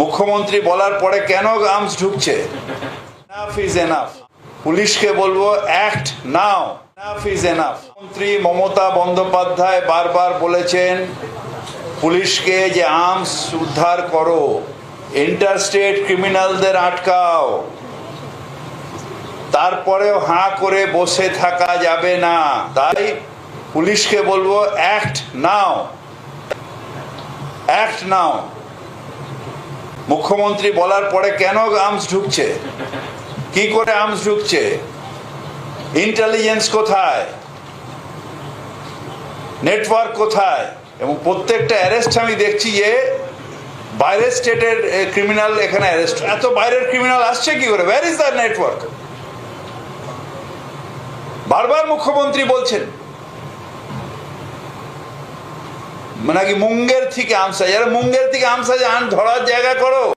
মুখ্যমন্ত্রী বলার পরে কেন আর্মস ঢুকছে? এনাফ ইজ এনাফ পুলিশকে বলব act now enough is enough মন্ত্রী মমতা বন্দ্যোপাধ্যায় বারবার বলেছেন, পুলিশকে যে আর্মস উদ্ধার করো ইন্টারস্টেট ক্রিমিনালদের আটকাও। তারপরেও হাঁ করে বসে থাকা যাবে না। তাই পুলিশকে বলব অ্যাক্ট নাও অ্যাক্ট নাও মুখ্যমন্ত্রী বলার পরে কেন আর্মস ঢুকছে? কি করে আর্মস ঢুকছে? ইন্টেলিজেন্স কোথায়? নেটওয়ার্ক কোথায়? এবং প্রত্যেকটা অ্যারেস্ট আমি দেখছি যে বাইরের স্টেটের ক্রিমিনাল এখানে অ্যারেস্ট এত বাইরের ক্রিমিনাল আসছে কি করে? ওয়ার ইজ দ্য নেটওয়ার্ক বারবার মুখ্যমন্ত্রী বলছেন। নাকি মুঙ্গের থেকে আমসা যারা মুঙ্গের থেকে আমসা আন ধরার জায়গা করো।